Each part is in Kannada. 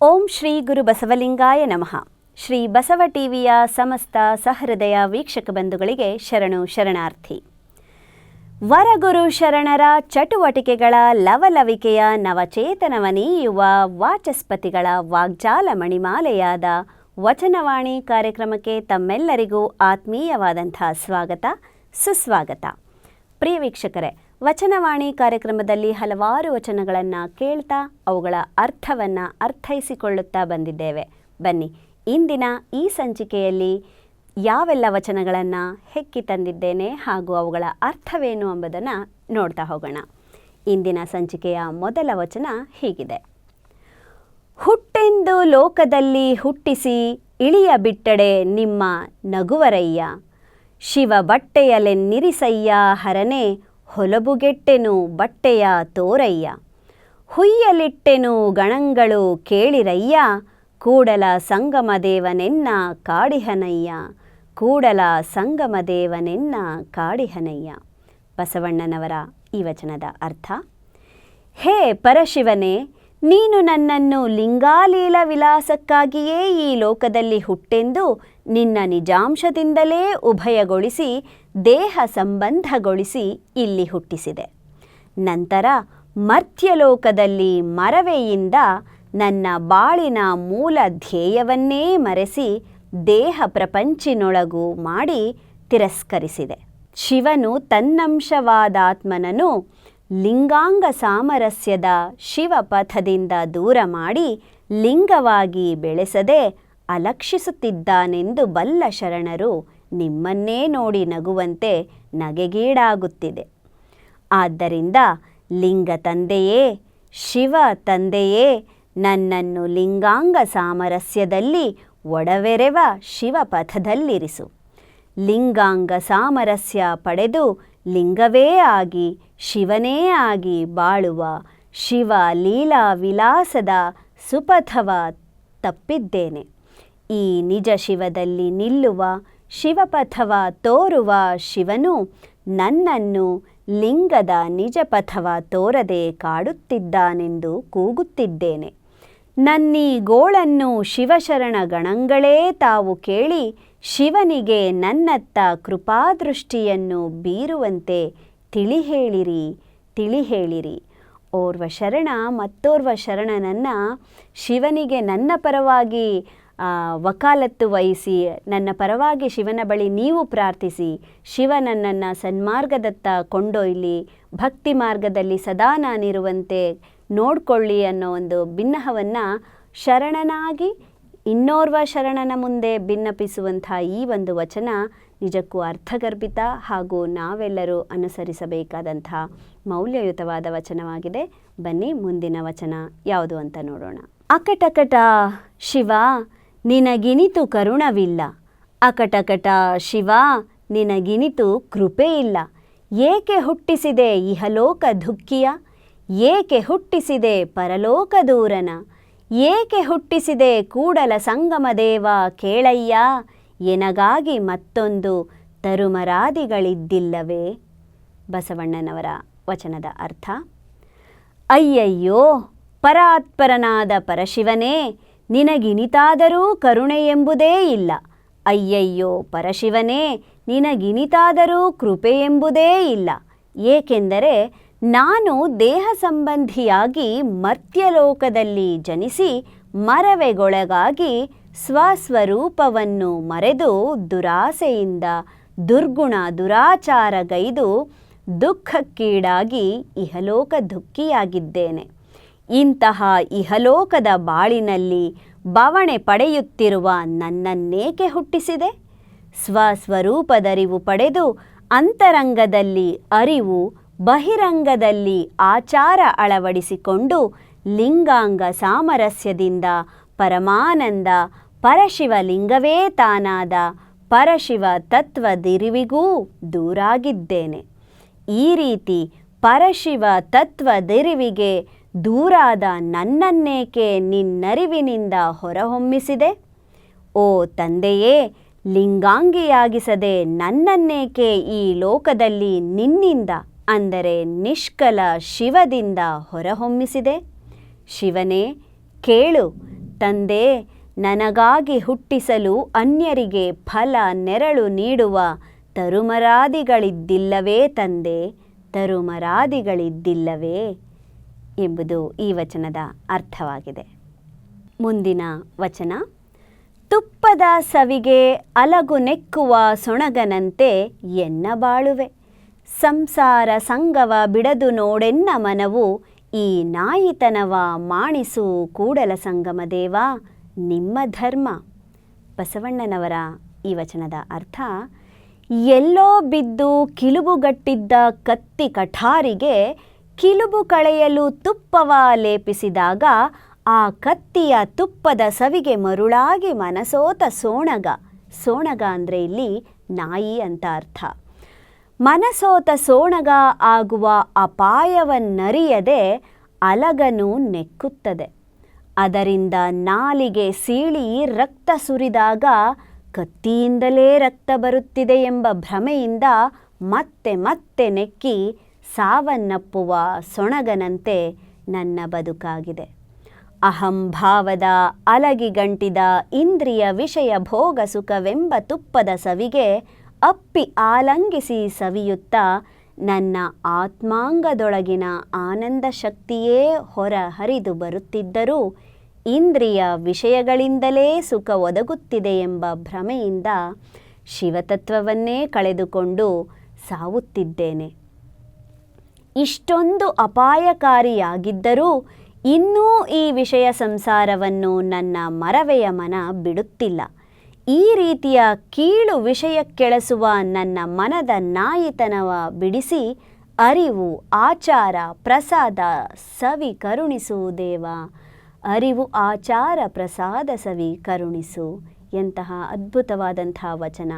ಓಂ ಶ್ರೀ ಗುರು ಬಸವಲಿಂಗಾಯ ನಮಃ. ಶ್ರೀ ಬಸವ ಟಿವಿಯ ಸಮಸ್ತ ಸಹೃದಯ ವೀಕ್ಷಕ ಬಂಧುಗಳಿಗೆ ಶರಣು ಶರಣಾರ್ಥಿ. ವರಗುರು ಶರಣರ ಚಟುವಟಿಕೆಗಳ ಲವಲವಿಕೆಯ ನವಚೇತನವನೀಯುವ ವಾಚಸ್ಪತಿಗಳ ವಾಗ್ಜಾಲ ಮಣಿಮಾಲೆಯಾದ ವಚನವಾಣಿ ಕಾರ್ಯಕ್ರಮಕ್ಕೆ ತಮ್ಮೆಲ್ಲರಿಗೂ ಆತ್ಮೀಯವಾದಂಥ ಸ್ವಾಗತ, ಸುಸ್ವಾಗತ. ಪ್ರಿಯ ವೀಕ್ಷಕರೇ ವಚನವಾಣಿ ಕಾರ್ಯಕ್ರಮದಲ್ಲಿ ಹಲವಾರು ವಚನಗಳನ್ನು ಕೇಳ್ತಾ ಅವುಗಳ ಅರ್ಥವನ್ನು ಅರ್ಥೈಸಿಕೊಳ್ಳುತ್ತಾ ಬಂದಿದ್ದೇವೆ. ಬನ್ನಿ, ಇಂದಿನ ಈ ಸಂಚಿಕೆಯಲ್ಲಿ ಯಾವೆಲ್ಲ ವಚನಗಳನ್ನು ಹೆಕ್ಕಿ ತಂದಿದ್ದೇನೆ ಹಾಗೂ ಅವುಗಳ ಅರ್ಥವೇನು ಎಂಬುದನ್ನು ನೋಡ್ತಾ ಹೋಗೋಣ. ಇಂದಿನ ಸಂಚಿಕೆಯ ಮೊದಲ ವಚನ ಹೀಗಿದೆ. ಹುಟ್ಟೆಂದು ಲೋಕದಲ್ಲಿ ಹುಟ್ಟಿಸಿ ಇಳಿಯ ಬಿಟ್ಟಡೆ ನಿಮ್ಮ ನಗುವರಯ್ಯ. ಶಿವ ಬಟ್ಟೆಯಲೆನ್ನಿರಿಸಯ್ಯ ಹರನೆ ಹೊಲಬುಗೆಟ್ಟೆನು ಬಟ್ಟೆಯ ತೋರಯ್ಯ. ಹುಯ್ಯಲಿಟ್ಟೆನು ಗಣಂಗಳು ಕೇಳಿರಯ್ಯ. ಕೂಡಲ ಸಂಗಮದೇವನೆನ್ನ ಕಾಡಿಹನಯ್ಯ. ಕೂಡಲ ಸಂಗಮದೇವನೆನ್ನ ಕಾಡಿಹನಯ್ಯ. ಬಸವಣ್ಣನವರ ಈ ವಚನದ ಅರ್ಥ? ಹೇ ಪರಶಿವನೇ, ನೀನು ನನ್ನನ್ನು ಲಿಂಗಾಲೀಲ ವಿಲಾಸಕ್ಕಾಗಿಯೇ ಈ ಲೋಕದಲ್ಲಿ ಹುಟ್ಟೆಂದು ನಿನ್ನ ನಿಜಾಂಶದಿಂದಲೇ ಉಭಯಗೊಳಿಸಿ ದೇಹ ಸಂಬಂಧಗೊಳಿಸಿ ಇಲ್ಲಿ ಹುಟ್ಟಿಸಿದೆ. ನಂತರ ಮರ್ತ್ಯಲೋಕದಲ್ಲಿ ಮರವೆಯಿಂದ ನನ್ನ ಬಾಳಿನ ಮೂಲ ಧ್ಯೇಯವನ್ನೇ ಮರೆಸಿ ದೇಹ ಪ್ರಪಂಚಿನೊಳಗು ಮಾಡಿ ತಿರಸ್ಕರಿಸಿದೆ. ಶಿವನು ತನ್ನಂಶವಾದಾತ್ಮನನು ಲಿಂಗಾಂಗ ಸಾಮರಸ್ಯದ ಶಿವಪಥದಿಂದ ದೂರ ಮಾಡಿ ಲಿಂಗವಾಗಿ ಬೆಳೆಸದೆ ಅಲಕ್ಷಿಸುತ್ತಿದ್ದಾನೆಂದು ಬಲ್ಲ ಶರಣರು ನಿಮ್ಮನ್ನೇ ನೋಡಿ ನಗುವಂತೆ ನಗೆಗೀಡಾಗುತ್ತಿದೆ. ಆದ್ದರಿಂದ ಲಿಂಗ ತಂದೆಯೇ, ಶಿವ ತಂದೆಯೇ, ನನ್ನನ್ನು ಲಿಂಗಾಂಗ ಸಾಮರಸ್ಯದಲ್ಲಿ ಒಡವೆರೆವ ಶಿವಪಥದಲ್ಲಿರಿಸು. ಲಿಂಗಾಂಗ ಸಾಮರಸ್ಯ ಪಡೆದು ಲಿಂಗವೇ ಆಗಿ, ಶಿವನೇ ಆಗಿ ಬಾಳುವ ಶಿವ ಲೀಲಾ ವಿಲಾಸದ ಸುಪಥವ ತಪ್ಪಿದ್ದೇನೆ. ಈ ನಿಜ ಶಿವದಲ್ಲಿ ನಿಲ್ಲುವ ಶಿವಪಥವ ತೋರುವ ಶಿವನು ನನ್ನನ್ನು ಲಿಂಗದ ನಿಜ ಪಥವ ತೋರದೆ ಕಾಡುತ್ತಿದ್ದಾನೆಂದು ಕೂಗುತ್ತಿದ್ದೇನೆ. ನನ್ನೀ ಗೋಳನ್ನು ಶಿವಶರಣ ಗಣಗಳೇ ತಾವು ಕೇಳಿ ಶಿವನಿಗೆ ನನ್ನತ್ತ ಕೃಪಾದೃಷ್ಟಿಯನ್ನು ಬೀರುವಂತೆ ತಿಳಿ ಹೇಳಿರಿ ತಿಳಿ ಹೇಳಿರಿ ಓರ್ವ ಶರಣ ಮತ್ತೋರ್ವ ಶರಣನನ್ನು ಶಿವನಿಗೆ ನನ್ನ ಪರವಾಗಿ ವಕಾಲತ್ತು ವಹಿಸಿ, ನನ್ನ ಪರವಾಗಿ ಶಿವನ ಬಳಿ ನೀವು ಪ್ರಾರ್ಥಿಸಿ, ಶಿವ ನನ್ನನ್ನು ಸನ್ಮಾರ್ಗದತ್ತ ಕೊಂಡೊಯ್ಲಿ, ಭಕ್ತಿ ಮಾರ್ಗದಲ್ಲಿ ಸದಾ ನಾನಿರುವಂತೆ ನೋಡಿಕೊಳ್ಳಿ ಅನ್ನೋ ಒಂದು ಭಿನ್ನಹವನ್ನು ಶರಣನಾಗಿ, ಇನ್ನೋರ್ವ ಶರಣನ ಮುಂದೆ ಭಿನ್ನಪಿಸುವಂಥ ಈ ಒಂದು ವಚನ ನಿಜಕ್ಕೂ ಅರ್ಥಗರ್ಭಿತ ಹಾಗೂ ನಾವೆಲ್ಲರೂ ಅನುಸರಿಸಬೇಕಾದಂಥ ಮೌಲ್ಯಯುತವಾದ ವಚನವಾಗಿದೆ. ಬನ್ನಿ ಮುಂದಿನ ವಚನ ಯಾವುದು ಅಂತ ನೋಡೋಣ. ಅಕಟಕಟ ಶಿವ ನಿನಗಿನಿತು ಕರುಣವಿಲ್ಲ. ಅಕಟಕಟ ಶಿವ, ನಿನಗಿನಿತು ಕೃಪೆ ಇಲ್ಲ. ಏಕೆ ಹುಟ್ಟಿಸಿದೆ ಇಹಲೋಕ ದುಃಖಿಯ? ಏಕೆ ಹುಟ್ಟಿಸಿದೆ ಪರಲೋಕ ದೂರನ? ಏಕೆ ಹುಟ್ಟಿಸಿದೆ ಕೂಡಲ ಸಂಗಮದೇವ ಕೇಳಯ್ಯ? ಎನಗಾಗಿ ಮತ್ತೊಂದು ತರುಮರಾದಿಗಳಿದ್ದಿಲ್ಲವೇ? ಬಸವಣ್ಣನವರ ವಚನದ ಅರ್ಥ, ಅಯ್ಯಯ್ಯೋ, ಪರಾತ್ಪರನಾದ ಪರಶಿವನೇ ನಿನಗಿನಿತಾದರೂ ಕರುಣೆ ಎಂಬುದೇ ಇಲ್ಲ. ಅಯ್ಯಯ್ಯೋ, ಪರಶಿವನೇ, ನಿನಗಿನಿತಾದರೂ ಕೃಪೆ ಎಂಬುದೇ ಇಲ್ಲ. ಏಕೆಂದರೆ ನಾನು ದೇಹ ಸಂಬಂಧಿಯಾಗಿ ಮರ್ತ್ಯಲೋಕದಲ್ಲಿ ಜನಿಸಿ ಮರವೆಗೊಳಗಾಗಿ ಸ್ವಸ್ವರೂಪವನ್ನು ಮರೆದು ದುರಾಸೆಯಿಂದ ದುರ್ಗುಣ ದುರಾಚಾರಗೈದು ದುಃಖಕ್ಕೀಡಾಗಿ ಇಹಲೋಕ ದುಃಖಿಯಾಗಿದ್ದೇನೆ ಇಂತಹ ಇಹಲೋಕದ ಬಾಳಿನಲ್ಲಿ ಬವಣೆ ಪಡೆಯುತ್ತಿರುವ ನನ್ನನ್ನೇಕೆ ಹುಟ್ಟಿಸಿದೆ? ಸ್ವಸ್ವರೂಪದರಿವು ಪಡೆದು ಅಂತರಂಗದಲ್ಲಿ ಅರಿವು, ಬಹಿರಂಗದಲ್ಲಿ ಆಚಾರ ಅಳವಡಿಸಿಕೊಂಡು ಲಿಂಗಾಂಗ ಸಾಮರಸ್ಯದಿಂದ ಪರಮಾನಂದ ಪರಶಿವ ಲಿಂಗವೇ ತಾನಾದ ಪರಶಿವ ತತ್ವದಿರಿವಿಗೂ ದೂರಾಗಿದ್ದೇನೆ. ಈ ರೀತಿ ಪರಶಿವ ತತ್ವದಿರಿವಿಗೆ ದೂರಾದ ನನ್ನನ್ನೇಕೆ ನಿನ್ನರಿವಿನಿಂದ ಹೊರಹೊಮ್ಮಿಸಿದೆ? ಓ ತಂದೆಯೇ, ಲಿಂಗಾಂಗಿಯಾಗಿಸದೆ ನನ್ನನ್ನೇಕೆ ಈ ಲೋಕದಲ್ಲಿ ನಿನ್ನಿಂದ, ಅಂದರೆ ನಿಷ್ಕಲ ಶಿವದಿಂದ ಹೊರಹೊಮ್ಮಿಸಿದೆ? ಶಿವನೇ, ಕೇಳು, ತಂದೆ, ನನಗಾಗಿ ಹುಟ್ಟಿಸಲು ಅನ್ಯರಿಗೆ ಫಲ ನೆರಳು ನೀಡುವ ತರುಮರಾದಿಗಳಿದ್ದಿಲ್ಲವೇ ತಂದೆ? ತರುಮರಾದಿಗಳಿದ್ದಿಲ್ಲವೇ? ಎಂಬುದು ಈ ವಚನದ ಅರ್ಥವಾಗಿದೆ. ಮುಂದಿನ ವಚನ, ತುಪ್ಪದ ಸವಿಗೆ ಅಲಗು ನೆಕ್ಕುವ ಸೊಣಗನಂತೆ ಎನ್ನ ಬಾಳುವೆ. ಸಂಸಾರ ಸಂಗವ ಬಿಡದು ನೋಡೆನ್ನ ಮನವು, ಈ ನಾಯಿತನವ ಮಾಣಿಸು ಕೂಡಲ ಸಂಗಮ ದೇವ, ನಿಮ್ಮ ಧರ್ಮ. ಬಸವಣ್ಣನವರ ಈ ವಚನದ ಅರ್ಥ, ಎಲ್ಲೋ ಬಿದ್ದು ಕಿಲುಬುಗಟ್ಟಿದ್ದ ಕತ್ತಿ ಕಠಾರಿಗೆ ಕಿಲುಬು ಕಳೆಯಲು ತುಪ್ಪವ ಲೇಪಿಸಿದಾಗ ಆ ಕತ್ತಿಯ ತುಪ್ಪದ ಸವಿಗೆ ಮರುಳಾಗಿ ಮನಸೋತ ಸೋಣಗ. ಸೋಣಗ ಅಂದರೆ ಇಲ್ಲಿ ನಾಯಿ ಅಂತ ಅರ್ಥ. ಮನಸೋತ ಸೋಣಗ ಆಗುವ ಅಪಾಯವನ್ನರಿಯದೆ ಅಲಗನು ನೆಕ್ಕುತ್ತದೆ. ಅದರಿಂದ ನಾಲಿಗೆ ಸೀಳಿ ರಕ್ತ ಸುರಿದಾಗ ಕತ್ತಿಯಿಂದಲೇ ರಕ್ತ ಬರುತ್ತಿದೆ ಎಂಬ ಭ್ರಮೆಯಿಂದ ಮತ್ತೆ ಮತ್ತೆ ನೆಕ್ಕಿ ಸಾವನ್ನಪ್ಪುವ ಸೊಣಗನಂತೆ ನನ್ನ ಬದುಕಾಗಿದೆ. ಅಹಂಭಾವದ ಅಲಗಿಗಂಟಿದ ಇಂದ್ರಿಯ ವಿಷಯ ಭೋಗ ಸುಖವೆಂಬ ತುಪ್ಪದ ಸವಿಗೆ ಅಪ್ಪಿ ಆಲಂಗಿಸಿ ಸವಿಯುತ್ತಾ ನನ್ನ ಆತ್ಮಾಂಗದೊಳಗಿನ ಆನಂದ ಶಕ್ತಿಯೇ ಹೊರ ಹರಿದು ಬರುತ್ತಿದ್ದರೂ ಇಂದ್ರಿಯ ವಿಷಯಗಳಿಂದಲೇ ಸುಖ ಒದಗುತ್ತಿದೆ ಎಂಬ ಭ್ರಮೆಯಿಂದ ಶಿವತತ್ವವನ್ನೇ ಕಳೆದುಕೊಂಡು ಸಾವುತ್ತಿದ್ದೇನೆ. ಇಷ್ಟೊಂದು ಅಪಾಯಕಾರಿಯಾಗಿದ್ದರೂ ಇನ್ನೂ ಈ ವಿಷಯ ಸಂಸಾರವನ್ನು ನನ್ನ ಮರವೆಯ ಮನ ಬಿಡುತ್ತಿಲ್ಲ. ಈ ರೀತಿಯ ಕೀಳು ವಿಷಯಕ್ಕೆಳಸುವ ನನ್ನ ಮನದ ನಾಯಿತನವ ಬಿಡಿಸಿ ಅರಿವು, ಆಚಾರ, ಪ್ರಸಾದ ಸವಿ ಕರುಣಿಸು ದೇವ. ಅರಿವು, ಆಚಾರ, ಪ್ರಸಾದ ಸವಿ ಕರುಣಿಸು ಎಂತಹ ಅದ್ಭುತವಾದಂಥ ವಚನ.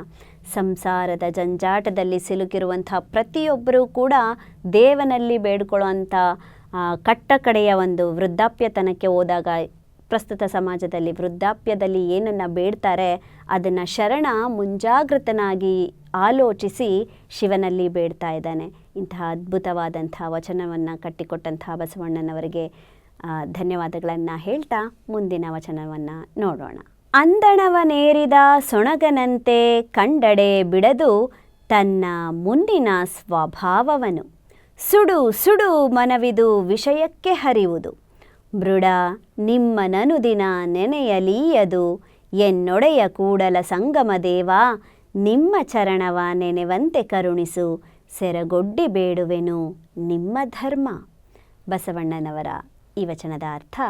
ಸಂಸಾರದ ಜಂಜಾಟದಲ್ಲಿ ಸಿಲುಕಿರುವಂಥ ಪ್ರತಿಯೊಬ್ಬರೂ ಕೂಡ ದೇವನಲ್ಲಿ ಬೇಡ್ಕೊಳ್ಳುವಂಥ ಕಟ್ಟಕಡೆಯ ಒಂದು ವೃದ್ಧಾಪ್ಯತನಕ್ಕೆ ಹೋದಾಗ ಪ್ರಸ್ತುತ ಸಮಾಜದಲ್ಲಿ ವೃದ್ಧಾಪ್ಯದಲ್ಲಿ ಏನನ್ನು ಬೇಡ್ತಾರೆ ಅದನ್ನು ಶರಣ ಮುಂಜಾಗೃತನಾಗಿ ಆಲೋಚಿಸಿ ಶಿವನಲ್ಲಿ ಬೇಡ್ತಾ ಇದ್ದಾನೆ. ಇಂತಹ ಅದ್ಭುತವಾದಂಥ ವಚನವನ್ನು ಕಟ್ಟಿಕೊಟ್ಟಂತಹ ಬಸವಣ್ಣನವರಿಗೆ ಧನ್ಯವಾದಗಳನ್ನು ಹೇಳ್ತಾ ಮುಂದಿನ ವಚನವನ್ನು ನೋಡೋಣ. ಅಂದಣವನೇರಿದ ಸೊಣಗನಂತೆ ಕಂಡಡೆ ಬಿಡದು ತನ್ನ ಮುಂದಿನ ಸ್ವಭಾವವನು. ಸುಡು ಸುಡು ಮನವಿದು ವಿಷಯಕ್ಕೆ ಹರಿವುದು. ಮೃಡ, ನಿಮ್ಮ ನನುದಿನ ನೆನೆಯಲೀಯದು. ಎನ್ನೊಡೆಯ ಕೂಡಲ ಸಂಗಮ ದೇವ, ನಿಮ್ಮ ಚರಣವ ನೆನೆವಂತೆ ಕರುಣಿಸು. ಸೆರಗೊಡ್ಡಿ ಬೇಡುವೆನು ನಿಮ್ಮ ಧರ್ಮ. ಬಸವಣ್ಣನವರ ಈ ವಚನದ ಅರ್ಥ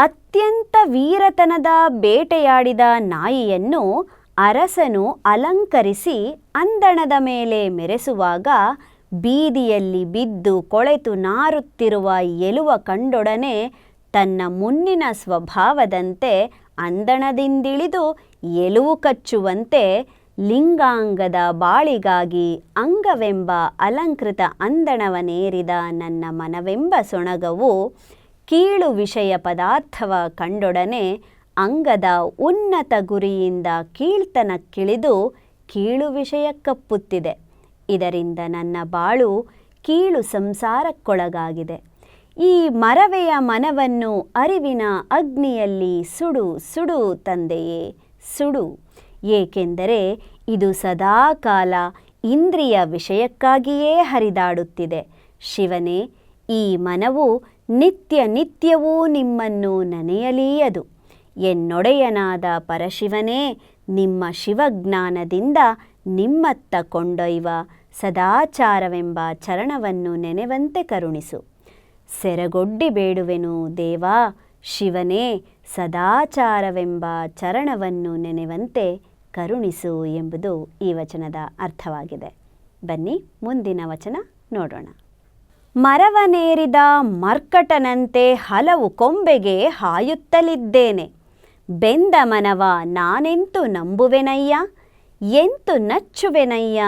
ಅತ್ಯಂತ ವೀರತನದ ಬೇಟೆಯಾಡಿದ ನಾಯಿಯನ್ನು ಅರಸನು ಅಲಂಕರಿಸಿ ಅಂದಣದ ಮೇಲೆ ಮೆರೆಸುವಾಗ ಬೀದಿಯಲ್ಲಿ ಬಿದ್ದು ಕೊಳೆತು ನಾರುತ್ತಿರುವ ಎಲುವ ಕಂಡೊಡನೆ ತನ್ನ ಮುನ್ನಿನ ಸ್ವಭಾವದಂತೆ ಅಂದಣದಿಂದಿಳಿದು ಎಲುವು ಕಚ್ಚುವಂತೆ ಲಿಂಗಾಂಗದ ಬಾಳಿಗಾಗಿ ಅಂಗವೆಂಬ ಅಲಂಕೃತ ಅಂದಣವನೇರಿದ ನನ್ನ ಮನವೆಂಬ ಸೊಣಗವು ಕೀಳು ವಿಷಯ ಪದಾರ್ಥವ ಕಂಡೊಡನೆ ಅಂಗದ ಉನ್ನತ ಗುರಿಯಿಂದ ಕೀಳ್ತನಕ್ಕಿಳಿದು ಕೀಳು ವಿಷಯ ಕಪ್ಪುತ್ತಿದೆ. ಇದರಿಂದ ನನ್ನ ಬಾಳು ಕೀಳು ಸಂಸಾರಕ್ಕೊಳಗಾಗಿದೆ. ಈ ಮರವೆಯ ಮನವನ್ನು ಅರಿವಿನ ಅಗ್ನಿಯಲ್ಲಿ ಸುಡು ಸುಡು ತಂದೆಯೇ, ಸುಡು. ಏಕೆಂದರೆ ಇದು ಸದಾಕಾಲ ಇಂದ್ರಿಯ ವಿಷಯಕ್ಕಾಗಿಯೇ ಹರಿದಾಡುತ್ತಿದೆ. ಶಿವನೇ, ಈ ಮನವು ನಿತ್ಯ ನಿತ್ಯವೂ ನಿಮ್ಮನ್ನು ನೆನೆಯಲೀಯದು. ಎನ್ನೊಡೆಯನಾದ ಪರಶಿವನೇ, ನಿಮ್ಮ ಶಿವಜ್ಞಾನದಿಂದ ನಿಮ್ಮತ್ತ ಕೊಂಡೊಯ್ಯುವ ಸದಾಚಾರವೆಂಬ ಚರಣವನ್ನು ನೆನೆವಂತೆ ಕರುಣಿಸು. ಸೆರಗೊಡ್ಡಿ ಬೇಡುವೆನು ದೇವಾ, ಶಿವನೇ, ಸದಾಚಾರವೆಂಬ ಚರಣವನ್ನು ನೆನೆವಂತೆ ಕರುಣಿಸು ಎಂಬುದು ಈ ವಚನದ ಅರ್ಥವಾಗಿದೆ. ಬನ್ನಿ ಮುಂದಿನ ವಚನ ನೋಡೋಣ. ಮರವನೇರಿದ ಮರ್ಕಟನಂತೆ ಹಲವು ಕೊಂಬೆಗೆ ಹಾಯುತ್ತಲಿದ್ದೇನೆ. ಬೆಂದ ಮನವ ನಾನೆಂತು ನಂಬುವೆನಯ್ಯ? ಎಂತು ನಚ್ಚುವೆನಯ್ಯ?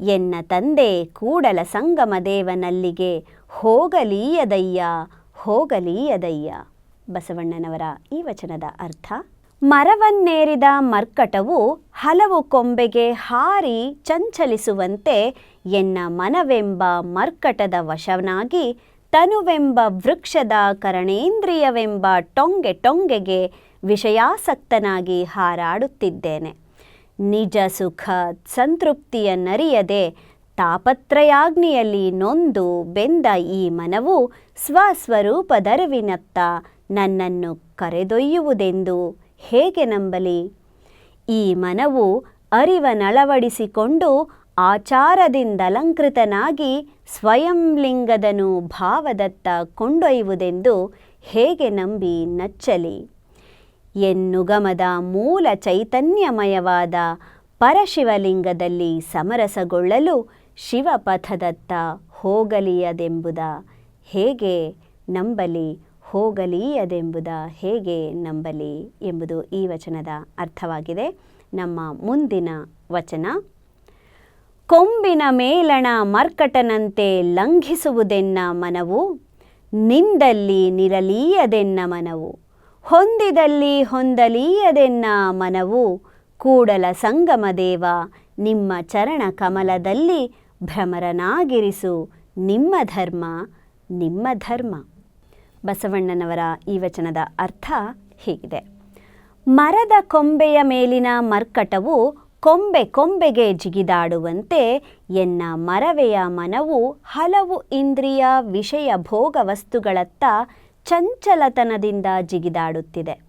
ಎನ್ನ ತಂದೆ ಕೂಡಲ ಸಂಗಮ ದೇವನಲ್ಲಿಗೆ ಹೋಗಲೀಯದಯ್ಯ? ಹೋಗಲೀಯದಯ್ಯ? ಬಸವಣ್ಣನವರ ಈ ವಚನದ ಅರ್ಥ ಮರವನ್ನೇರಿದ ಮರ್ಕಟವು ಹಲವು ಕೊಂಬೆಗೆ ಹಾರಿ ಚಂಚಲಿಸುವಂತೆ ಎನ್ನ ಮನವೆಂಬ ಮರ್ಕಟದ ವಶನಾಗಿ ತನುವೆಂಬ ವೃಕ್ಷದ ಕರಣೇಂದ್ರಿಯವೆಂಬ ಟೊಂಗೆ ಟೊಂಗೆಗೆ ವಿಷಯಾಸಕ್ತನಾಗಿ ಹಾರಾಡುತ್ತಿದ್ದೇನೆ. ನಿಜ ಸುಖ ಸಂತೃಪ್ತಿಯನ್ನರಿಯದೆ ತಾಪತ್ರಯಾಗ್ನಿಯಲ್ಲಿ ನೊಂದು ಬೆಂದ ಈ ಮನವು ಸ್ವಸ್ವರೂಪದರಿವಿನತ್ತ ನನ್ನನ್ನು ಕರೆದೊಯ್ಯುವುದೆಂದು ಹೇಗೆ ನಂಬಲಿ? ಈ ಮನವು ಅರಿವನಳವಡಿಸಿಕೊಂಡು ಆಚಾರದಿಂದಲಂಕೃತನಾಗಿ ಸ್ವಯಂಲಿಂಗದನು ಭಾವದತ್ತ ಕೊಂಡೊಯ್ಯುವುದೆಂದು ಹೇಗೆ ನಂಬಿ ನಚ್ಚಲಿ? ಎನ್ನುಗಮದ ಮೂಲ ಚೈತನ್ಯಮಯವಾದ ಪರಶಿವಲಿಂಗದಲ್ಲಿ ಸಮರಸಗೊಳ್ಳಲು ಶಿವಪಥದತ್ತ ಹೋಗಲಿಯದೆಂಬುದ ಹೇಗೆ ನಂಬಲಿ? ಹೋಗಲೀಯದೆಂಬುದ ಹೇಗೆ ನಂಬಲಿ ಎಂಬುದು ಈ ವಚನದ ಅರ್ಥವಾಗಿದೆ. ನಮ್ಮ ಮುಂದಿನ ವಚನ, ಕೊಂಬಿನ ಮೇಲಣ ಮರ್ಕಟನಂತೆ ಲಂಘಿಸುವುದೆನ್ನ ಮನವು? ನಿಂದಲ್ಲಿ ನಿರಲೀಯದೆನ್ನ ಮನವು? ಹೊಂದಿದಲ್ಲಿ ಹೊಂದಲೀಯದೆನ್ನ ಮನವು? ಕೂಡಲ ಸಂಗಮ ದೇವ, ನಿಮ್ಮ ಚರಣ ಕಮಲದಲ್ಲಿ ಭ್ರಮರನಾಗಿರಿಸು. ನಿಮ್ಮ ಧರ್ಮ ನಿಮ್ಮ ಧರ್ಮ. ಬಸವಣ್ಣನವರ ಈ ವಚನದ ಅರ್ಥ ಹೀಗಿದೆ. ಮರದ ಕೊಂಬೆಯ ಮೇಲಿನ ಮರ್ಕಟವು ಕೊಂಬೆ ಕೊಂಬೆಗೆ ಜಿಗಿದಾಡುವಂತೆ ಎನ್ನ ಮರವೆಯ ಮನವು ಹಲವು ಇಂದ್ರಿಯ ವಿಷಯ ಭೋಗ ವಸ್ತುಗಳತ್ತ ಚಂಚಲತನದಿಂದ ಜಿಗಿದಾಡುತ್ತಿದೆ.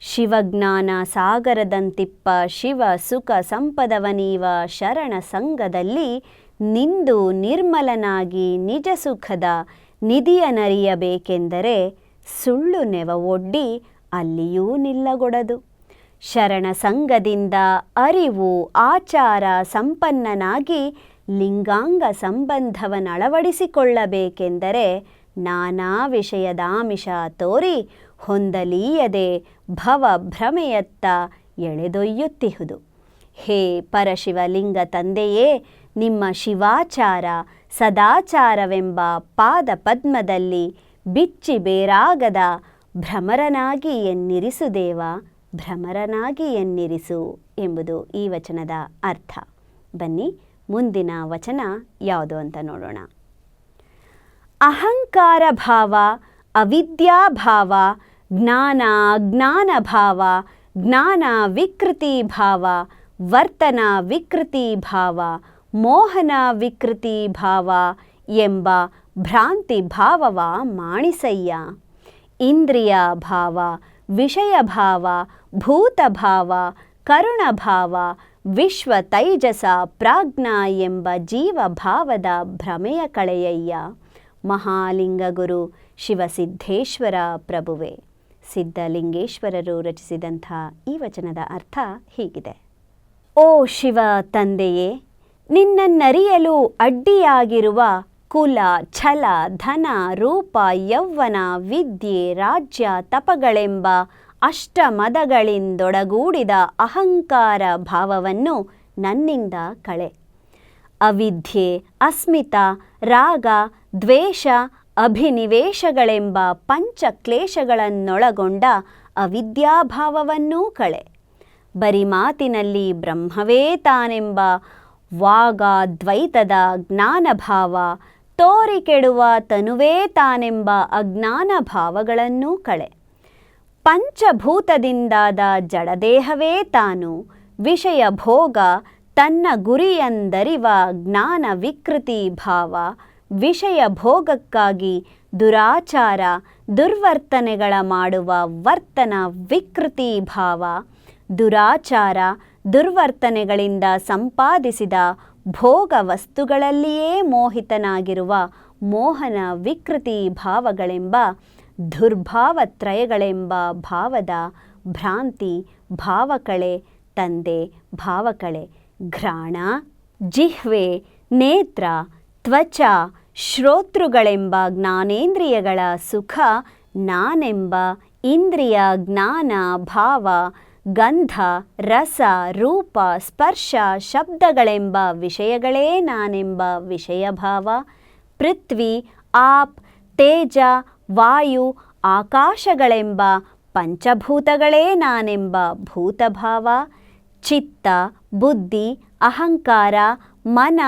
ಶಿವಜ್ಞಾನ ಸಾಗರದಂತಿಪ್ಪ ಶಿವ ಸುಖ ಸಂಪದವನೀವ ಶರಣ ಸಂಘದಲ್ಲಿ ನಿಂದು ನಿರ್ಮಲನಾಗಿ ನಿಜ ಸುಖದ ನಿಧಿಯನರಿಯಬೇಕೆಂದರೆ ಸುಳ್ಳು ನೆವ ಒಡ್ಡಿ ಅಲ್ಲಿಯೂ ನಿಲ್ಲಗೊಡದು. ಶರಣ ಸಂಘದಿಂದ ಅರಿವು, ಆಚಾರ ಸಂಪನ್ನನಾಗಿ ಲಿಂಗಾಂಗ ಸಂಬಂಧವನ್ನಳವಡಿಸಿಕೊಳ್ಳಬೇಕೆಂದರೆ ನಾನಾ ವಿಷಯದಾಮಿಷ ತೋರಿ ಹೊಂದಲೀಯದೆ ಭವಭ್ರಮೆಯತ್ತ ಎಳೆದೊಯ್ಯುತ್ತಿಹುದು. ಹೇ ಪರಶಿವಲಿಂಗ ತಂದೆಯೇ ನಿಮ್ಮ ಶಿವಾಚಾರ ಸದಾಚಾರವೆಂಬ ಪಾದ ಪದ್ಮದಲ್ಲಿ ಬಿಚ್ಚಿ ಬೇರಾಗದ ಭ್ರಮರನಾಗಿ ಎನ್ನಿರಿಸು ದೇವ, ಭ್ರಮರನಾಗಿ ಎನ್ನಿರಿಸು ಎಂಬುದು ಈ ವಚನದ ಅರ್ಥ. ಬನ್ನಿ, ಮುಂದಿನ ವಚನ ಯಾವುದು ಅಂತ ನೋಡೋಣ. ಅಹಂಕಾರ ಭಾವ ಅವಿದ್ಯಾಭಾವ ಜ್ಞಾನ ಅಜ್ಞಾನ ಭಾವ, ಜ್ಞಾನ ವಿಕೃತಿ ಭಾವ, ವರ್ತನ ವಿಕೃತಿ ಭಾವ ಮೋಹನ ವಿಕೃತಿ ಭಾವ ಎಂಬ ಭ್ರಾಂತಿ ಭಾವವ ಮಾಣಿಸಯ್ಯ. ಇಂದ್ರಿಯ ಭಾವ, ವಿಷಯ ಭಾವ ಭೂತಭಾವ ಕರುಣಭಾವ ವಿಶ್ವ ತೈಜಸ, ಪ್ರಾಜ್ಞಾ ಎಂಬ ಜೀವಭಾವದ ಭ್ರಮೆಯ ಕಳೆಯಯ್ಯ. ಮಹಾಲಿಂಗಗುರು ಶಿವಸಿದ್ಧೇಶ್ವರ ಪ್ರಭುವೆ. ಸಿದ್ಧಲಿಂಗೇಶ್ವರರು ರಚಿಸಿದಂಥ ಈ ವಚನದ ಅರ್ಥ ಹೀಗಿದೆ. ಓ ಶಿವ ತಂದೆಯೇ ನಿನ್ನನ್ನರಿಯಲು ಅಡ್ಡಿಯಾಗಿರುವ ಕುಲ, ಛಲ, ಧನ, ರೂಪ, ಯೌವನ, ವಿದ್ಯೆ, ರಾಜ್ಯ, ತಪಗಳೆಂಬ ಅಷ್ಟಮದಗಳಿಂದೊಡಗೂಡಿದ ಅಹಂಕಾರ ಭಾವವನ್ನು ನನ್ನಿಂದ ಕಳೆ. ಅವಿದ್ಯೆ, ಅಸ್ಮಿತ, ರಾಗ, ದ್ವೇಷ, ಅಭಿನಿವೇಶಗಳೆಂಬ ಪಂಚಕ್ಲೇಶಗಳನ್ನೊಳಗೊಂಡ ಅವಿದ್ಯಾಭಾವವನ್ನೂ ಕಳೆ. ಬರಿ ಮಾತಿನಲ್ಲಿ ಬ್ರಹ್ಮವೇ ತಾನೆಂಬ ವಾಗಾದ್ವೈತದ ಜ್ಞಾನಭಾವ, ತೋರಿ ಕೆಡುವ ತನುವೇ ತಾನೆಂಬ ಅಜ್ಞಾನ ಭಾವಗಳನ್ನು ಕಳೆ. ಪಂಚಭೂತದಿಂದಾದ ಜಡದೇಹವೇ ತಾನು, ವಿಷಯ ಭೋಗ ತನ್ನ ಗುರಿಯಂದರಿವ ಜ್ಞಾನ ವಿಕೃತಿ ಭಾವ, ವಿಷಯ ಭೋಗಕ್ಕಾಗಿ ದುರಾಚಾರ, ದುರ್ವರ್ತನೆಗಳ ಮಾಡುವ ವರ್ತನ ವಿಕೃತಿ ಭಾವ, ದುರಾಚಾರ ದುರ್ವರ್ತನೆಗಳಿಂದ ಸಂಪಾದಿಸಿದ ಭೋಗ ವಸ್ತುಗಳಲ್ಲಿಯೇ ಮೋಹಿತನಾಗಿರುವ ಮೋಹನ ವಿಕೃತಿ ಭಾವಗಳೆಂಬ ದುರ್ಭಾವತ್ರಯಗಳೆಂಬ ಭಾವದ ಭ್ರಾಂತಿ ಭಾವಕಳೆ ತಂದೆ ಭಾವಕಳೆ ಘ್ರಾಣ ಜಿಹ್ವೆ ನೇತ್ರ ತ್ವಚ ಶ್ರೋತೃಗಳೆಂಬ ಜ್ಞಾನೇಂದ್ರಿಯಗಳ ಸುಖ ನಾನೆಂಬ ಇಂದ್ರಿಯ ಜ್ಞಾನ ಭಾವ ಗಂಧ, ರಸ, ರೂಪ, ಸ್ಪರ್ಶ, ಶಬ್ದಗಳೆಂಬ ವಿಷಯಗಳೇ ನಾನೆಂಬ ವಿಷಯಭಾವ. ಪೃಥ್ವಿ, ಆಪ್, ತೇಜ, ವಾಯು, ಆಕಾಶಗಳೆಂಬ ಪಂಚಭೂತಗಳೇ ನಾನೆಂಬ ಭೂತಭಾವ. ಚಿತ್ತ, ಬುದ್ಧಿ, ಅಹಂಕಾರ, ಮನ,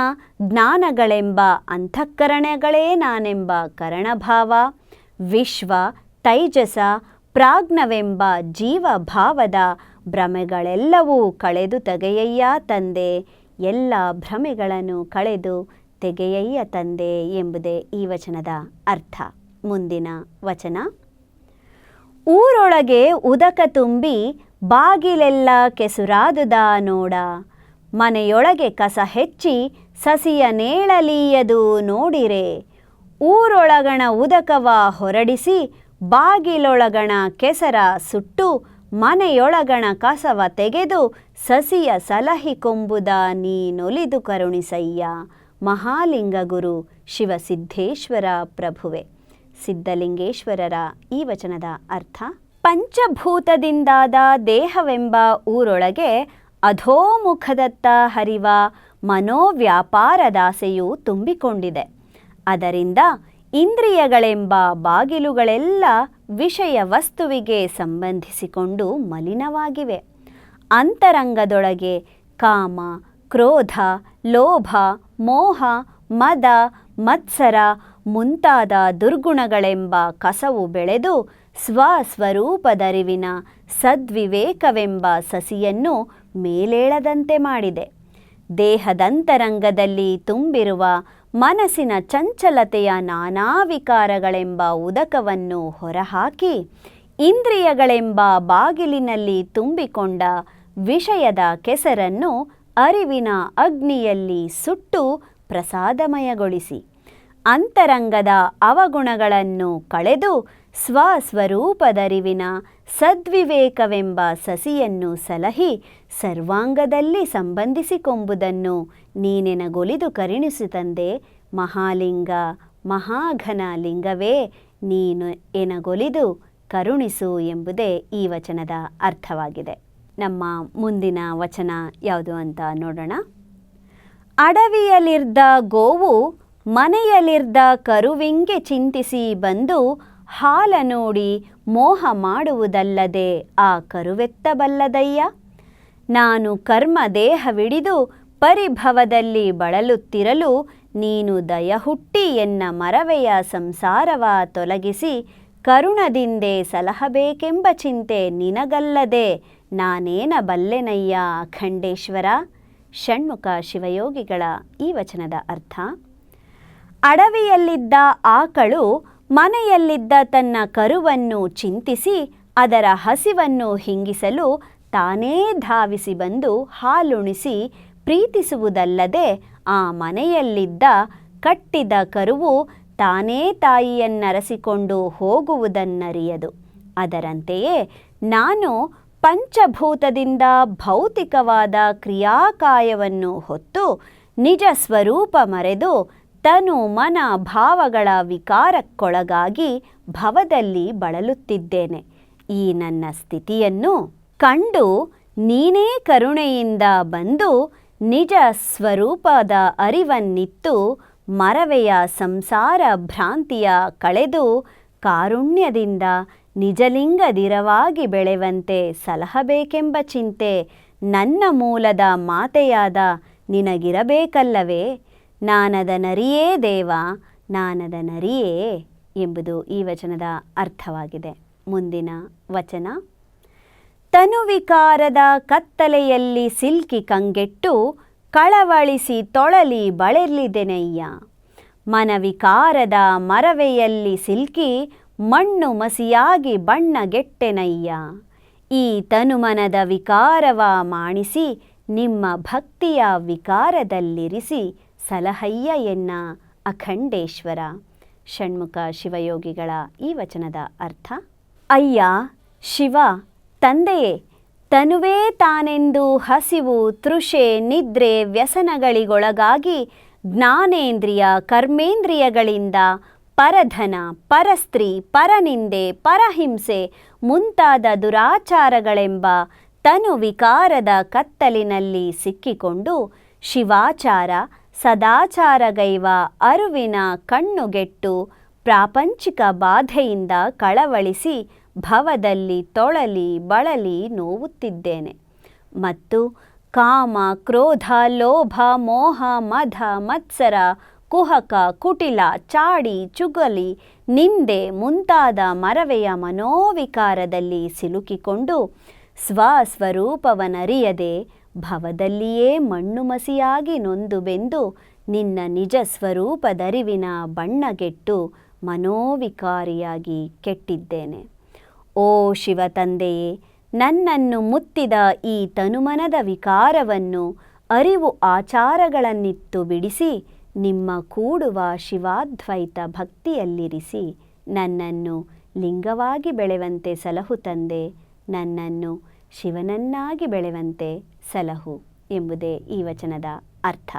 ಜ್ಞಾನಗಳೆಂಬ ಅಂತಃಕರಣಗಳೇ ನಾನೆಂಬ ಕರಣಭಾವ. ವಿಶ್ವ, ತೈಜಸ ಪ್ರಾಜ್ಞವೆಂಬ ಜೀವಭಾವದ ಭ್ರಮೆಗಳೆಲ್ಲವೂ ಕಳೆದು ತೆಗೆಯಯ್ಯ ತಂದೆ. ಎಲ್ಲ ಭ್ರಮೆಗಳನ್ನು ಕಳೆದು ತೆಗೆಯಯ್ಯ ತಂದೆ ಎಂಬುದೇ ಈ ವಚನದ ಅರ್ಥ. ಮುಂದಿನ ವಚನ. ಊರೊಳಗೆ ಉದಕ ತುಂಬಿ ಬಾಗಿಲೆಲ್ಲ ಕೆಸುರಾದುದ ನೋಡ. ಮನೆಯೊಳಗೆ ಕಸ ಹೆಚ್ಚಿ ಸಸಿಯ ನೇಳಲೀಯದು ನೋಡಿರೆ. ಊರೊಳಗಣ ಉದಕವ ಹೊರಡಿಸಿ ಬಾಗಿಲೊಳಗಣ ಕೆಸರ ಸುಟ್ಟು ಮನೆಯೊಳಗಣ ಕಸವ ತೆಗೆದು ಸಸಿಯ ಸಲಹಿ ಕೊಂಬುದ ನೀನೊಲಿದು ಕರುಣಿಸಯ್ಯ. ಮಹಾಲಿಂಗ ಗುರು ಶಿವಸಿದ್ದೇಶ್ವರ ಪ್ರಭುವೆ. ಸಿದ್ಧಲಿಂಗೇಶ್ವರರ ಈ ವಚನದ ಅರ್ಥ, ಪಂಚಭೂತದಿಂದಾದ ದೇಹವೆಂಬ ಊರೊಳಗೆ ಅಧೋಮುಖದತ್ತ ಹರಿವ ಮನೋವ್ಯಾಪಾರದಾಸೆಯು ತುಂಬಿಕೊಂಡಿದೆ. ಅದರಿಂದ ಇಂದ್ರಿಯಗಳೆಂಬ ಬಾಗಿಲುಗಳೆಲ್ಲ ವಿಷಯ ವಸ್ತುವಿಗೆ ಸಂಬಂಧಿಸಿಕೊಂಡು ಮಲಿನವಾಗಿವೆ. ಅಂತರಂಗದೊಳಗೆ ಕಾಮ, ಕ್ರೋಧ, ಲೋಭ, ಮೋಹ, ಮದ, ಮತ್ಸರ ಮುಂತಾದ ದುರ್ಗುಣಗಳೆಂಬ ಕಸವು ಬೆಳೆದು ಸ್ವಸ್ವರೂಪದರಿವಿನ ಸದ್ವಿವೇಕವೆಂಬ ಸಸಿಯನ್ನು ಮೇಲೇಳದಂತೆ ಮಾಡಿದೆ. ದೇಹದಂತರಂಗದಲ್ಲಿ ತುಂಬಿರುವ ಮನಸ್ಸಿನ ಚಂಚಲತೆಯ ನಾನಾ ವಿಕಾರಗಳೆಂಬ ಉದಕವನ್ನು ಹೊರಹಾಕಿ, ಇಂದ್ರಿಯಗಳೆಂಬ ಬಾಗಿಲಿನಲ್ಲಿ ತುಂಬಿಕೊಂಡ ವಿಷಯದ ಕೆಸರನ್ನು ಅರಿವಿನ ಅಗ್ನಿಯಲ್ಲಿ ಸುಟ್ಟು ಪ್ರಸಾದಮಯಗೊಳಿಸಿ, ಅಂತರಂಗದ ಅವಗುಣಗಳನ್ನು ಕಳೆದು ಸ್ವಸ್ವರೂಪದರಿವಿನ ಸದ್ವಿವೇಕವೆಂಬ ಸಸಿಯನ್ನು ಸಲಹಿ ಸರ್ವಾಂಗದಲ್ಲಿ ಸಂಬಂಧಿಸಿಕೊಂಬುದನ್ನು ನೀನೆನಗೊಲಿದು ಕರುಣಿಸುತ್ತಂದೆ ಮಹಾಲಿಂಗ, ಮಹಾಘನ ಲಿಂಗವೇ ನೀನು ಎನಗೊಲಿದು ಕರುಣಿಸು ಎಂಬುದೇ ಈ ವಚನದ ಅರ್ಥವಾಗಿದೆ. ನಮ್ಮ ಮುಂದಿನ ವಚನ ಯಾವುದು ಅಂತ ನೋಡೋಣ. ಅಡವಿಯಲಿರ್ದ ಗೋವು ಮನೆಯಲಿರ್ದ ಕರುವಿಂಗೆ ಚಿಂತಿಸಿ ಬಂದು ಹಾಲ ನೋಡಿ ಮೋಹ ಮಾಡುವುದಲ್ಲದೆ ಆ ಕರುವೆತ್ತಬಲ್ಲದಯ್ಯ? ನಾನು ಕರ್ಮ ದೇಹವಿಡಿದು ಪರಿಭವದಲ್ಲಿ ಬಳಲುತ್ತಿರಲು ನೀನು ದಯ ಹುಟ್ಟಿ ಎನ್ನ ಮರವೆಯ ಸಂಸಾರವ ತೊಲಗಿಸಿ ಕರುಣದಿಂದೆ ಸಲಹಬೇಕೆಂಬ ಚಿಂತೆ ನಿನಗಲ್ಲದೆ ನಾನೇನ ಬಲ್ಲೆನಯ್ಯ ಖಂಡೇಶ್ವರ ಷಣ್ಮುಖ ಶಿವಯೋಗಿಗಳ ಈ ವಚನದ ಅರ್ಥ, ಅಡವಿಯಲ್ಲಿದ್ದ ಆಕಳು ಮನೆಯಲ್ಲಿದ್ದ ತನ್ನ ಕರುವನ್ನು ಚಿಂತಿಸಿ ಅದರ ಹಸಿವನ್ನು ಹಿಂಗಿಸಲು ತಾನೇ ಧಾವಿಸಿ ಬಂದು ಹಾಲುಣಿಸಿ ಪ್ರೀತಿಸುವುದಲ್ಲದೆ ಆ ಮನೆಯಲ್ಲಿದ್ದ ಕಟ್ಟಿದ ಕರುವು ತಾನೇ ತಾಯಿಯನ್ನರಸಿಕೊಂಡು ಹೋಗುವುದನ್ನರಿಯದು. ಅದರಂತೆಯೇ ನಾನು ಪಂಚಭೂತದಿಂದ ಭೌತಿಕವಾದ ಕ್ರಿಯಾಕಾಯವನ್ನು ಹೊತ್ತು ನಿಜ ಸ್ವರೂಪ ಮರೆದು ತನು ಮನ ಭಾವಗಳ ವಿಕಾರಕ್ಕೊಳಗಾಗಿ ಭವದಲ್ಲಿ ಬಳಲುತ್ತಿದ್ದೇನೆ. ಈ ನನ್ನ ಸ್ಥಿತಿಯನ್ನು ಕಂಡು ನೀನೇ ಕರುಣೆಯಿಂದ ಬಂದು ನಿಜ ಸ್ವರೂಪದ ಅರಿವನ್ನಿತ್ತು ಮರವೆಯ ಸಂಸಾರ ಭ್ರಾಂತಿಯ ಕಳೆದು ಕಾರುಣ್ಯದಿಂದ ನಿಜಲಿಂಗದಿರವಾಗಿ ಬೆಳೆವಂತೆ ಸಲಹಬೇಕೆಂಬ ಚಿಂತೆ ನನ್ನ ಮೂಲದ ಮಾತೆಯಾದ ನಿನಗಿರಬೇಕಲ್ಲವೇ? ನಾನದ ನರಿಯೇ ದೇವ ನಾನದ ನರಿಯೇ ಎಂಬುದು ಈ ವಚನದ ಅರ್ಥವಾಗಿದೆ. ಮುಂದಿನ ವಚನ. ತನುವಿಕಾರದ ಕತ್ತಲೆಯಲ್ಲಿ ಸಿಲ್ಕಿ ಕಂಗೆಟ್ಟು, ಕಳವಳಿಸಿ ತೊಳಲಿ ಬಳಿರ್ಲಿದೆನಯ್ಯ. ಮನವಿಕಾರದ ಮರವೆಯಲ್ಲಿ ಸಿಲ್ಕಿ, ಮಣ್ಣು ಮಸಿಯಾಗಿ ಬಣ್ಣಗೆಟ್ಟೆನಯ್ಯ ಈ ತನುಮನದ ವಿಕಾರವ ಮಾಣಿಸಿ, ನಿಮ್ಮ ಭಕ್ತಿಯ ವಿಕಾರದಲ್ಲಿರಿಸಿ ಸಲಹಯ್ಯ ಎನ್ನ ಅಖಂಡೇಶ್ವರ. ಷಣ್ಮುಖ ಶಿವಯೋಗಿಗಳ ಈ ವಚನದ ಅರ್ಥ, ಅಯ್ಯ, ಶಿವ ತಂದೆಯೇ, ತನುವೇ ತಾನೆಂದು ಹಸಿವು, ತೃಷೆ, ನಿದ್ರೆ, ವ್ಯಸನಗಳಿಗೊಳಗಾಗಿ ಜ್ಞಾನೇಂದ್ರಿಯ, ಕರ್ಮೇಂದ್ರಿಯಗಳಿಂದ ಪರಧನ, ಪರಸ್ತ್ರೀ, ಪರನಿಂದೆ, ಪರಹಿಂಸೆ ಮುಂತಾದ ದುರಾಚಾರಗಳೆಂಬ ತನು ವಿಕಾರದ ಕತ್ತಲಿನಲ್ಲಿ ಸಿಕ್ಕಿಕೊಂಡು ಶಿವಾಚಾರ, ಸದಾಚಾರಗೈವ ಅರುವಿನ ಕಣ್ಣುಗೆಟ್ಟು ಪ್ರಾಪಂಚಿಕ ಬಾಧೆಯಿಂದ ಕಳವಳಿಸಿ ಭವದಲ್ಲಿ ತೊಳಲಿ ಬಳಲಿ ನೋವುತ್ತಿದ್ದೇನೆ. ಮತ್ತು ಕಾಮ, ಕ್ರೋಧ, ಲೋಭ, ಮೋಹ, ಮಧ, ಮತ್ಸರ, ಕುಹಕ, ಕುಟಿಲ, ಚಾಡಿ, ಚುಗಲಿ, ನಿಂದೆ ಮುಂತಾದ ಮರವೆಯ ಮನೋವಿಕಾರದಲ್ಲಿ ಸಿಲುಕಿಕೊಂಡು ಸ್ವಸ್ವರೂಪವನರಿಯದೆ ಭವದಲ್ಲಿಯೇ ಮಣ್ಣು ಮಸಿಯಾಗಿ ನೊಂದು ಬೆಂದು ನಿನ್ನ ನಿಜ ಸ್ವರೂಪದರಿವಿನ ಬಣ್ಣಗೆಟ್ಟು ಮನೋವಿಕಾರಿಯಾಗಿ ಕೆಟ್ಟಿದ್ದೇನೆ. ಓ ಶಿವ ತಂದೆಯೇ, ನನ್ನನ್ನು ಮುತ್ತಿದ ಈ ತನುಮನದ ವಿಕಾರವನ್ನು ಅರಿವು ಆಚಾರಗಳನ್ನಿತ್ತು ಬಿಡಿಸಿ, ನಿಮ್ಮ ಕೂಡುವ ಶಿವಾದ್ವೈತ ಭಕ್ತಿಯಲ್ಲಿರಿಸಿ, ನನ್ನನ್ನು ಲಿಂಗವಾಗಿ ಬೆಳೆವಂತೆ ಸಲಹು ತಂದೆ, ನನ್ನನ್ನು ಶಿವನನ್ನಾಗಿ ಬೆಳೆವಂತೆ ಸಲಹು ಎಂಬುದೇ ಈ ವಚನದ ಅರ್ಥ.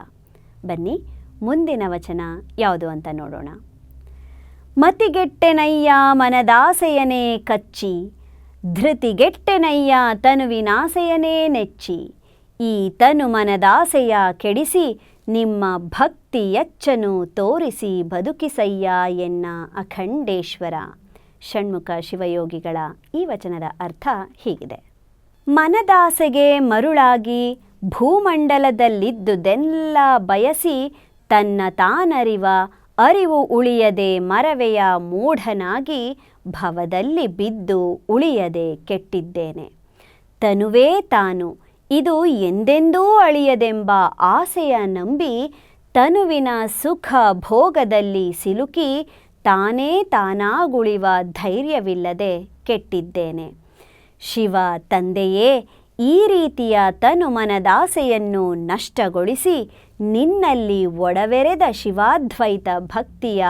ಬನ್ನಿ ಮುಂದಿನ ವಚನ ಯಾವುದು ಅಂತ ನೋಡೋಣ. ಮತಿಗೆಟ್ಟೆನಯ್ಯ ಮನದಾಸೆಯನೇ ಕಚ್ಚಿ, ಧೃತಿಗೆಟ್ಟೆನಯ್ಯ ತನುವಿನಾಸೆಯನೇ ನೆಚ್ಚಿ. ಈ ತನು ಮನದಾಸೆಯ ಕೆಡಿಸಿ ನಿಮ್ಮ ಭಕ್ತಿ ಯಚ್ಚನು ತೋರಿಸಿ ಬದುಕಿಸಯ್ಯ ಎನ್ನ ಅಖಂಡೇಶ್ವರ. ಷಣ್ಮುಖ ಶಿವಯೋಗಿಗಳ ಈ ವಚನದ ಅರ್ಥ ಹೀಗಿದೆ. ಮನದಾಸೆಗೆ ಮರುಳಾಗಿ ಭೂಮಂಡಲದಲ್ಲಿದ್ದುದೆಲ್ಲ ಬಯಸಿ ತನ್ನ ತಾನರಿವ ಅರಿವು ಉಳಿಯದೆ ಮರವೆಯ ಮೂಢನಾಗಿ ಭವದಲ್ಲಿ ಬಿದ್ದು ಉಳಿಯದೆ ಕೆಟ್ಟಿದ್ದೇನೆ. ತನುವೇ ತಾನು, ಇದು ಎಂದೆಂದೂ ಅಳಿಯದೆಂಬ ಆಸೆಯ ನಂಬಿ ತನುವಿನ ಸುಖ ಭೋಗದಲ್ಲಿ ಸಿಲುಕಿ ತಾನೇ ತಾನಾಗುಳಿವ ಧೈರ್ಯವಿಲ್ಲದೆ ಕೆಟ್ಟಿದ್ದೇನೆ. ಶಿವ ತಂದೆಯೇ, ಈ ರೀತಿಯ ತನು ಮನದಾಸೆಯನ್ನು ನಷ್ಟಗೊಳಿಸಿ ನಿನ್ನಲ್ಲಿ ಒಡವೆರೆದ ಶಿವಾದ್ವೈತ ಭಕ್ತಿಯ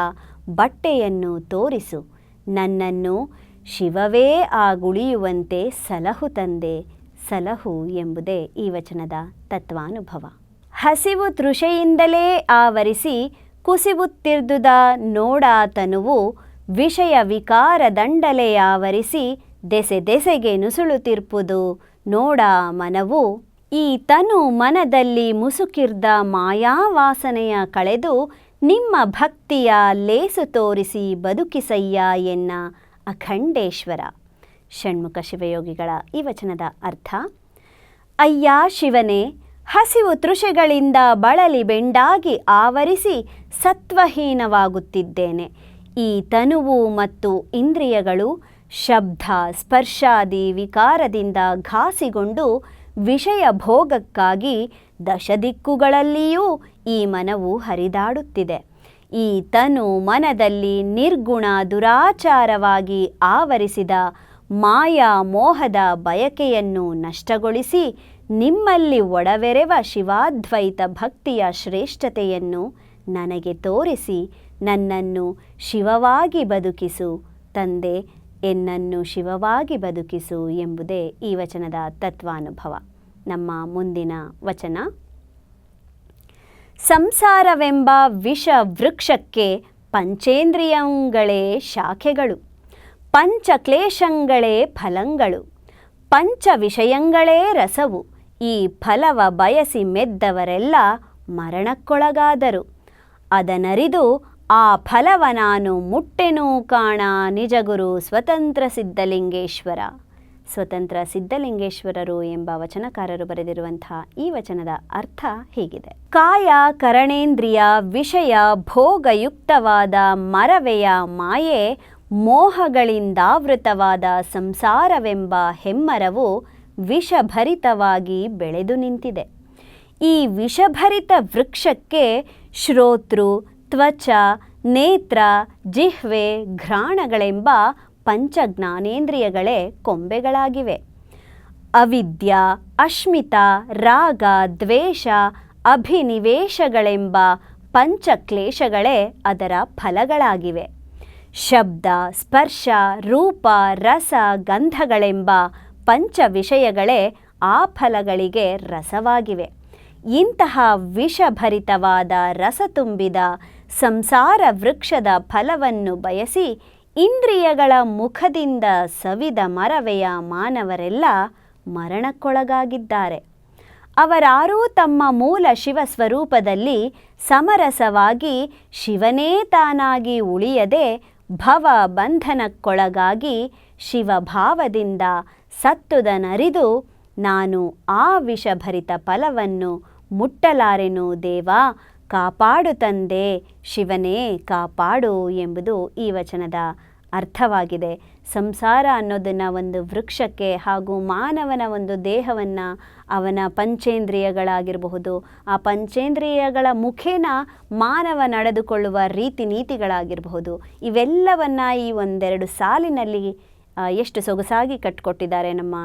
ಬಟ್ಟೆಯನ್ನು ತೋರಿಸು. ನನ್ನನ್ನು ಶಿವವೇ ಆಗುಳಿಯುವಂತೆ ಸಲಹು ತಂದೆ, ಸಲಹು ಎಂಬುದೇ ಈ ವಚನದ ತತ್ವಾನುಭವ. ಹಸಿವು ತೃಷೆಯಿಂದಲೇ ಆವರಿಸಿ ಕುಸಿವುತ್ತಿರ್ದುದ ನೋಡಾತನುವು ವಿಷಯ ವಿಕಾರ ದಂಡಲೆಯಾವರಿಸಿ ದೆಸೆ ದೆಸೆಗೆ ನುಸುಳುತಿರ್ಪುದು ನೋಡ ಮನವು ಈ ತನು ಮನದಲ್ಲಿ ಮುಸುಕಿರ್ದ ಮಾಯಾವಾಸನೆಯ ಕಳೆದು ನಿಮ್ಮ ಭಕ್ತಿಯ ಲೇಸು ತೋರಿಸಿ ಬದುಕಿಸಯ್ಯ ಎನ್ನ ಅಖಂಡೇಶ್ವರ. ಷಣ್ಮುಖ ಶಿವಯೋಗಿಗಳ ಈ ವಚನದ ಅರ್ಥ, ಅಯ್ಯ ಶಿವನೇ, ಹಸಿವು ತೃಷೆಗಳಿಂದ ಬಳಲಿ ಬೆಂಡಾಗಿ ಆವರಿಸಿ ಸತ್ವಹೀನವಾಗುತ್ತಿದ್ದೇನೆ. ಈ ತನುವು ಮತ್ತು ಇಂದ್ರಿಯಗಳು ಶಬ್ದ ಸ್ಪರ್ಶಾದಿ ವಿಕಾರದಿಂದ ಘಾಸಿಗೊಂಡು ವಿಷಯ ಭೋಗಕ್ಕಾಗಿ ದಶದಿಕ್ಕುಗಳಲ್ಲಿಯೂ ಈ ಮನವು ಹರಿದಾಡುತ್ತಿದೆ. ಈ ತನು ಮನದಲ್ಲಿ ನಿರ್ಗುಣ ದುರಾಚಾರವಾಗಿ ಆವರಿಸಿದ ಮಾಯಾ ಮೋಹದ ಬಯಕೆಯನ್ನು ನಷ್ಟಗೊಳಿಸಿ ನಿಮ್ಮಲ್ಲಿ ಒಡವೆರೆವ ಶಿವಾದ್ವೈತ ಭಕ್ತಿಯ ಶ್ರೇಷ್ಠತೆಯನ್ನು ನನಗೆ ತೋರಿಸಿ ನನ್ನನ್ನು ಶಿವವಾಗಿ ಬದುಕಿಸು ತಂದೆ ಎನ್ನನ್ನು ಶಿವವಾಗಿ ಬದುಕಿಸು ಎಂಬುದೇ ಈ ವಚನದ ತತ್ವಾನುಭವ. ನಮ್ಮ ಮುಂದಿನ ವಚನ. ಸಂಸಾರವೆಂಬ ವಿಷ ವೃಕ್ಷಕ್ಕೆ ಪಂಚೇಂದ್ರಿಯಂಗಳೇ ಶಾಖೆಗಳು. ಪಂಚಕ್ಲೇಶಗಳೇ ಫಲಂಗಳು. ಪಂಚ ವಿಷಯಂಗಳೇ ರಸವು. ಈ ಫಲವ ಬಯಸಿ ಮೆದ್ದವರೆಲ್ಲ ಮರಣಕ್ಕೊಳಗಾದರು. ಅದನರಿದು ಆ ಫಲವ ನಾನು ಮುಟ್ಟೆನೂ ಕಾಣ ನಿಜಗುರು ಸ್ವತಂತ್ರ ಸಿದ್ಧಲಿಂಗೇಶ್ವರ. ಸ್ವತಂತ್ರ ಸಿದ್ಧಲಿಂಗೇಶ್ವರರು ಎಂಬ ವಚನಕಾರರು ಬರೆದಿರುವಂತಹ ಈ ವಚನದ ಅರ್ಥ ಹೀಗಿದೆ. ಕಾಯ ಕರಣೇಂದ್ರಿಯ ವಿಷಯ ಭೋಗಯುಕ್ತವಾದ ಮರವೆಯ ಮಾಯೆ ಮೋಹಗಳಿಂದಾವೃತವಾದ ಸಂಸಾರವೆಂಬ ಹೆಮ್ಮರವು ವಿಷಭರಿತವಾಗಿ ಬೆಳೆದು ನಿಂತಿದೆ. ಈ ವಿಷಭರಿತ ವೃಕ್ಷಕ್ಕೆ ಶ್ರೋತೃ ತ್ವಚ, ನೇತ್ರ, ಜಿಹ್ವೆ, ಘ್ರಾಣಗಳೆಂಬ ಪಂಚಜ್ಞಾನೇಂದ್ರಿಯಗಳೇ ಕೊಂಬೆಗಳಾಗಿವೆ. ಅವಿದ್ಯ, ಅಶ್ಮಿತ, ರಾಗ, ದ್ವೇಷ, ಅಭಿನಿವೇಶಗಳೆಂಬ ಪಂಚಕ್ಲೇಶಗಳೇ ಅದರ ಫಲಗಳಾಗಿವೆ. ಶಬ್ದ, ಸ್ಪರ್ಶ, ರೂಪ, ರಸ, ಗಂಧಗಳೆಂಬ ಪಂಚ ವಿಷಯಗಳೇ ಆ ಫಲಗಳಿಗೆ ರಸವಾಗಿವೆ. ಇಂತಹ ವಿಷಭರಿತವಾದ ರಸ ತುಂಬಿದ ಸಂಸಾರ ವೃಕ್ಷದ ಫಲವನ್ನು ಬಯಸಿ ಇಂದ್ರಿಯಗಳ ಮುಖದಿಂದ ಸವಿದ ಮರವೆಯ ಮಾನವರೆಲ್ಲ ಮರಣಕ್ಕೊಳಗಾಗಿದ್ದಾರೆ. ಅವರಾರೂ ತಮ್ಮ ಮೂಲ ಶಿವ ಸ್ವರೂಪದಲ್ಲಿ ಸಮರಸವಾಗಿ ಶಿವನೇ ತಾನಾಗಿ ಉಳಿಯದೆ ಭವ ಬಂಧನಕ್ಕೊಳಗಾಗಿ ಶಿವಭಾವದಿಂದ ಸತ್ತುದನರಿದು ನಾನು ಆ ವಿಷಭರಿತ ಫಲವನ್ನು ಮುಟ್ಟಲಾರೆನು ದೇವ? ಕಾಪಾಡು ತಂದೆ, ಶಿವನೇ ಕಾಪಾಡು ಎಂಬುದು ಈ ವಚನದ ಅರ್ಥವಾಗಿದೆ. ಸಂಸಾರ ಅನ್ನೋದನ್ನು ಒಂದು ವೃಕ್ಷಕ್ಕೆ ಹಾಗೂ ಮಾನವನ ಒಂದು ದೇಹವನ್ನು ಅವನ ಪಂಚೇಂದ್ರಿಯಗಳಾಗಿರಬಹುದು. ಆ ಪಂಚೇಂದ್ರಿಯಗಳ ಮುಖೇನ ಮಾನವ ನಡೆದುಕೊಳ್ಳುವ ರೀತಿ ನೀತಿಗಳಾಗಿರಬಹುದು ಇವೆಲ್ಲವನ್ನು ಈ ಒಂದೆರಡು ಸಾಲಿನಲ್ಲಿ ಎಷ್ಟು ಸೊಗಸಾಗಿ ಕಟ್ಟಿಕೊಟ್ಟಿದ್ದಾರೆ ನಮ್ಮ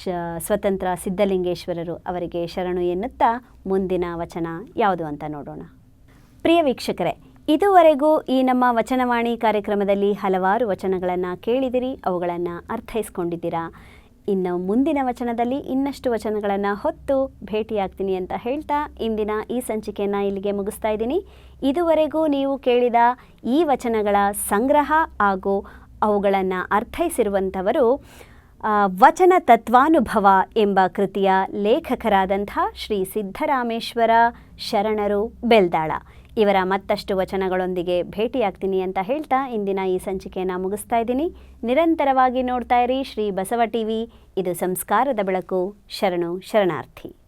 ಶ ಸ್ವತಂತ್ರ ಸಿದ್ಧಲಿಂಗೇಶ್ವರರು ಅವರಿಗೆ ಶರಣು ಎನ್ನುತ್ತಾ ಮುಂದಿನ ವಚನ ಯಾವುದು ಅಂತ ನೋಡೋಣ. ಪ್ರಿಯ ವೀಕ್ಷಕರೇ, ಇದುವರೆಗೂ ಈ ನಮ್ಮ ವಚನವಾಣಿ ಕಾರ್ಯಕ್ರಮದಲ್ಲಿ ಹಲವಾರು ವಚನಗಳನ್ನು ಕೇಳಿದಿರಿ, ಅವುಗಳನ್ನು ಅರ್ಥೈಸ್ಕೊಂಡಿದ್ದೀರಾ? ಇನ್ನು ಮುಂದಿನ ವಚನದಲ್ಲಿ ಇನ್ನಷ್ಟು ವಚನಗಳನ್ನು ಹೊತ್ತು ಭೇಟಿಯಾಗ್ತೀನಿ ಅಂತ ಹೇಳ್ತಾ ಇಂದಿನ ಈ ಸಂಚಿಕೆಯನ್ನು ಇಲ್ಲಿಗೆ ಮುಗಿಸ್ತಾ ಇದ್ದೀನಿ. ಇದುವರೆಗೂ ನೀವು ಕೇಳಿದ ಈ ವಚನಗಳ ಸಂಗ್ರಹ ಹಾಗೂ ಅವುಗಳನ್ನು ಅರ್ಥೈಸಿರುವಂಥವರು ವಚನ ತತ್ವಾನುಭವ ಎಂಬ ಕೃತಿಯ ಲೇಖಕರಾದಂಥ ಶ್ರೀ ಸಿದ್ಧರಾಮೇಶ್ವರ ಶರಣರು ಬೆಲ್ದಾಳ. ಇವರ ಮತ್ತಷ್ಟು ವಚನಗಳೊಂದಿಗೆ ಭೇಟಿಯಾಗ್ತೀನಿ ಅಂತ ಹೇಳ್ತಾ ಇಂದಿನ ಈ ಸಂಚಿಕೆಯನ್ನು ಮುಗಿಸ್ತಾ ಇದ್ದೀನಿ. ನಿರಂತರವಾಗಿ ನೋಡ್ತಾ ಇರಿ ಶ್ರೀ ಬಸವ ಟಿವಿ. ಇದು ಸಂಸ್ಕಾರದ ಬೆಳಕು. ಶರಣು ಶರಣಾರ್ಥಿ.